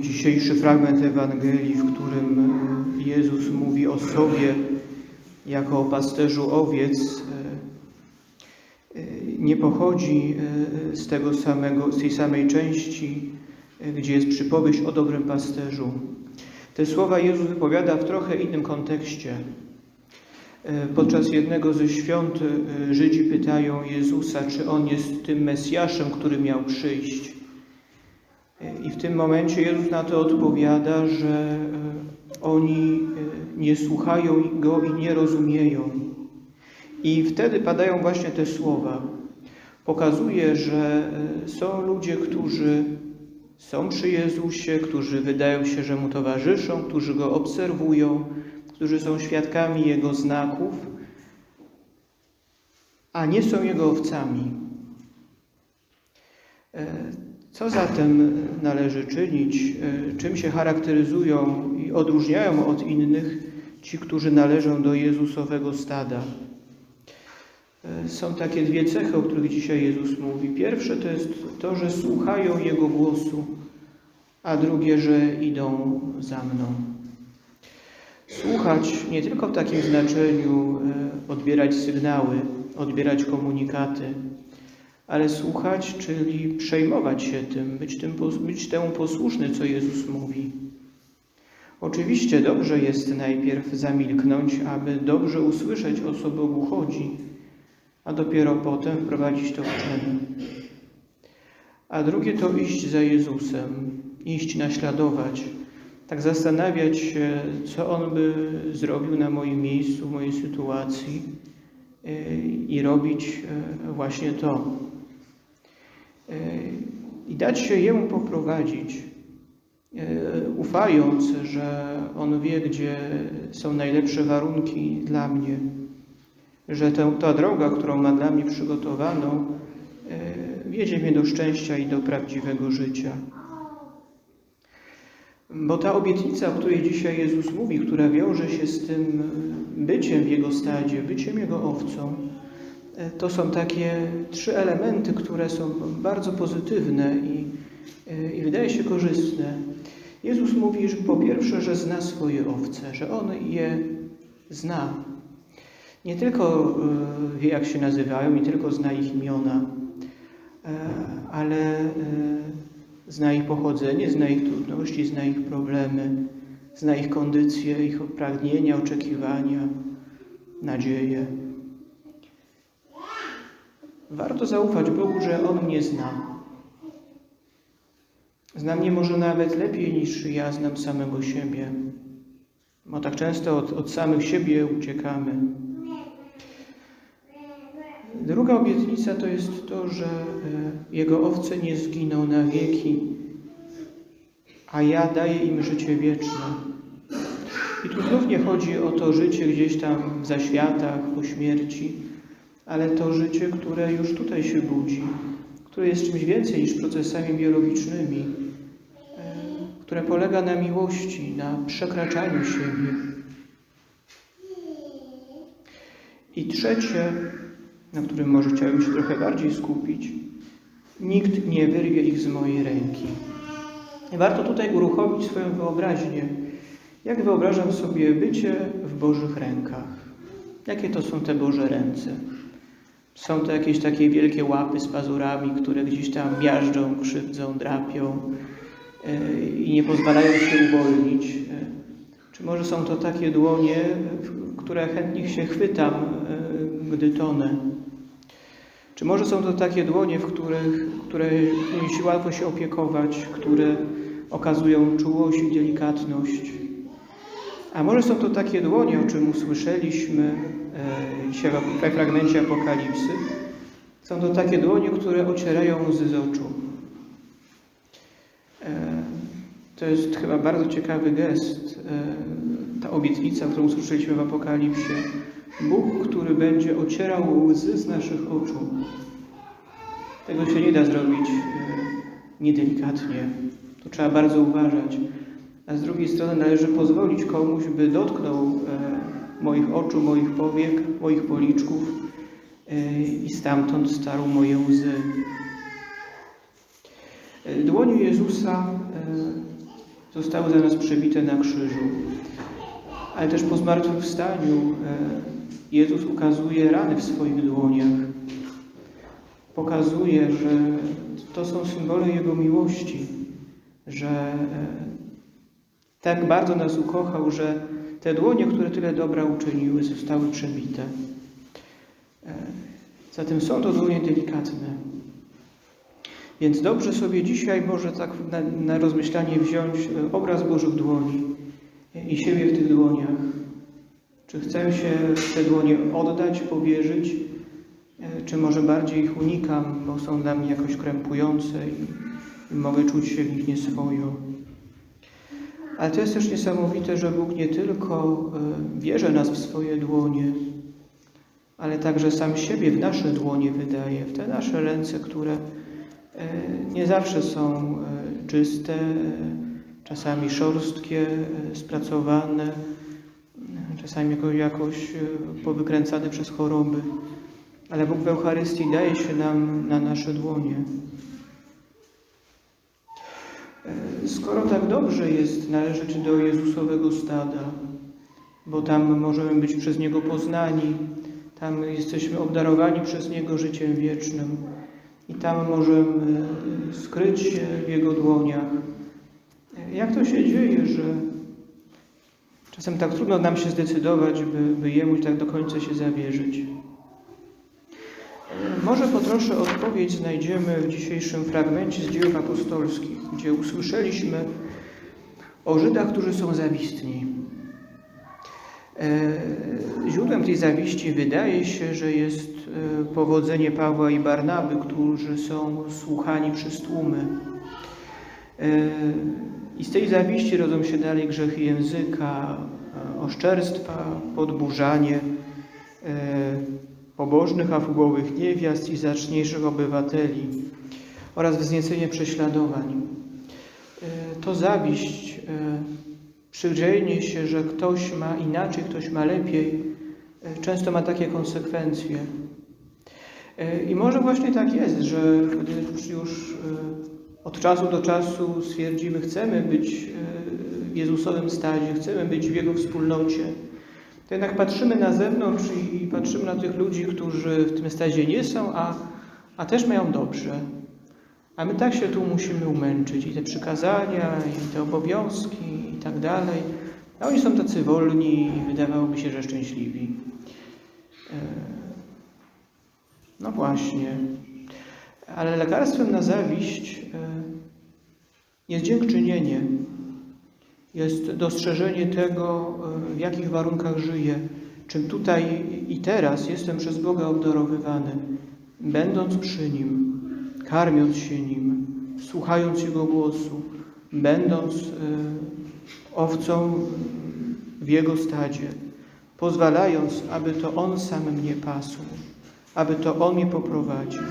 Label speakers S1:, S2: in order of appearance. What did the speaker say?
S1: Dzisiejszy fragment Ewangelii, w którym Jezus mówi o sobie jako o pasterzu owiec, nie pochodzi z tego samego, z tej samej części, gdzie jest przypowieść o dobrym pasterzu. Te słowa Jezus wypowiada w trochę innym kontekście. Podczas jednego ze świąt Żydzi pytają Jezusa, czy On jest tym Mesjaszem, który miał przyjść. I w tym momencie Jezus na to odpowiada, że e, oni e, nie słuchają Go i nie rozumieją. I wtedy padają właśnie te słowa. Pokazuje, że e, są ludzie, którzy są przy Jezusie, którzy wydają się, że Mu towarzyszą, którzy Go obserwują, którzy są świadkami Jego znaków, a nie są Jego owcami. Co zatem należy czynić? E, czym się charakteryzują i odróżniają od innych ci, którzy należą do Jezusowego stada? E, są takie dwie cechy, o których dzisiaj Jezus mówi. Pierwsze to jest to, że słuchają Jego głosu, a drugie, że idą za mną. Słuchać nie tylko w takim znaczeniu e, odbierać sygnały, odbierać komunikaty, ale słuchać, czyli przejmować się tym, być, tym, być temu posłuszny, co Jezus mówi. Oczywiście dobrze jest najpierw zamilknąć, aby dobrze usłyszeć, o co Bogu chodzi, a dopiero potem wprowadzić to w czyn. A drugie to iść za Jezusem, iść naśladować, tak zastanawiać się, co On by zrobił na moim miejscu, w mojej sytuacji y, i robić y, właśnie to. I dać się Jemu poprowadzić, e, ufając, że On wie, gdzie są najlepsze warunki dla mnie, że ta, droga, którą ma dla mnie przygotowaną, e, wiedzie mnie do szczęścia i do prawdziwego życia. Bo ta obietnica, o której dzisiaj Jezus mówi, która wiąże się z tym byciem w Jego stadzie, byciem Jego owcą, to są takie trzy elementy, które są bardzo pozytywne i, e, i wydaje się korzystne. Jezus mówi, że po pierwsze, że zna swoje owce, że On je zna. Nie tylko e, wie, jak się nazywają, nie tylko zna ich imiona, ale zna ich pochodzenie, zna ich trudności, zna ich problemy, zna ich kondycje, ich pragnienia, oczekiwania, nadzieje. Warto zaufać Bogu, że On mnie zna. Zna mnie może nawet lepiej niż ja znam samego siebie. Bo tak często od, od samych siebie uciekamy. Druga obietnica to jest to, że e, Jego owce nie zginą na wieki, a ja daję im życie wieczne. I tu znów nie chodzi o to życie gdzieś tam w zaświatach, po śmierci, ale to życie, które już tutaj się budzi, które jest czymś więcej niż procesami biologicznymi, e, które polega na miłości, na przekraczaniu siebie. I trzecie, na którym może chciałbym się trochę bardziej skupić, nikt nie wyrwie ich z mojej ręki. Warto tutaj uruchomić swoją wyobraźnię. Jak wyobrażam sobie bycie w Bożych rękach? Jakie to są te Boże ręce? Są to jakieś takie wielkie łapy z pazurami, które gdzieś tam miażdżą, krzywdzą, drapią e, i nie pozwalają się uwolnić. E, czy może są to takie dłonie, które chętnie się chwytam, e, gdy tonę? Czy może są to takie dłonie, w których, które się łatwo się opiekować, które okazują czułość i delikatność? A może są to takie dłonie, o czym usłyszeliśmy e, dzisiaj w fragmencie Apokalipsy. Są to takie dłonie, które ocierają łzy z oczu. E, to jest chyba bardzo ciekawy gest, e, ta obietnica, którą usłyszeliśmy w Apokalipsie. Bóg, który będzie ocierał łzy z naszych oczu. Tego się nie da zrobić niedelikatnie. To trzeba bardzo uważać a z drugiej strony należy pozwolić komuś, by dotknął e, moich oczu, moich powiek, moich policzków e, i stamtąd starł moje łzy. E, dłonie Jezusa zostały za nas przebite na krzyżu. Ale też po zmartwychwstaniu e, Jezus ukazuje rany w swoich dłoniach. Pokazuje, że to są symbole Jego miłości, że e, tak bardzo nas ukochał, że te dłonie, które tyle dobra uczyniły, zostały przebite. E, Zatem są to dłonie delikatne. Więc dobrze sobie dzisiaj może tak na, na rozmyślanie wziąć e, obraz Bożych dłoni i siebie w tych dłoniach. Czy chcę się te dłonie oddać, powierzyć, e, czy może bardziej ich unikam, bo są dla mnie jakoś krępujące i, i mogę czuć się w nich nieswojo. Ale to jest też niesamowite, że Bóg nie tylko bierze nas w swoje dłonie, ale także sam siebie w nasze dłonie wydaje, w te nasze ręce, które e, nie zawsze są e, czyste, czasami szorstkie, spracowane, czasami jakoś, powykręcane przez choroby. Ale Bóg w Eucharystii daje się nam na nasze dłonie. Skoro tak dobrze jest należeć do Jezusowego stada, bo tam możemy być przez Niego poznani, tam jesteśmy obdarowani przez Niego życiem wiecznym i tam możemy e, skryć się w Jego dłoniach. Jak to się dzieje, że czasem tak trudno nam się zdecydować, by, by Jemu tak do końca się zawierzyć? Może po trosze odpowiedź znajdziemy w dzisiejszym fragmencie z dziejów apostolskich, gdzie usłyszeliśmy o Żydach, którzy są zawistni. E, Źródłem tej zawiści wydaje się, że jest e, powodzenie Pawła i Barnaby, którzy są słuchani przez tłumy. E, I z tej zawiści rodzą się dalej grzechy języka, oszczerstwa, podburzanie pobożnych, afubowych niewiast i zaczniejszych obywateli oraz wzniecenie prześladowań. E, To zawiść e, przyjrzenie się, że ktoś ma inaczej, ktoś ma lepiej, e, często ma takie konsekwencje. I może właśnie tak jest, że gdy już od czasu do czasu stwierdzimy, chcemy być w Jezusowym stadzie, chcemy być w Jego wspólnocie, to jednak patrzymy na zewnątrz i patrzymy na tych ludzi, którzy w tym stadzie nie są, a, a też mają dobrze. A my tak się tu musimy umęczyć i te przykazania, i te obowiązki, i tak dalej. A oni są tacy wolni i wydawałoby się, że szczęśliwi. E, No właśnie. Ale lekarstwem na zawiść e, jest dziękczynienie. Jest dostrzeżenie tego, e, w jakich warunkach żyję, czym tutaj i teraz jestem przez Boga obdarowywany, będąc przy Nim, karmiąc się Nim, słuchając Jego głosu, będąc e, owcą w Jego stadzie, pozwalając, aby to On sam mnie pasł, aby to On mnie poprowadził.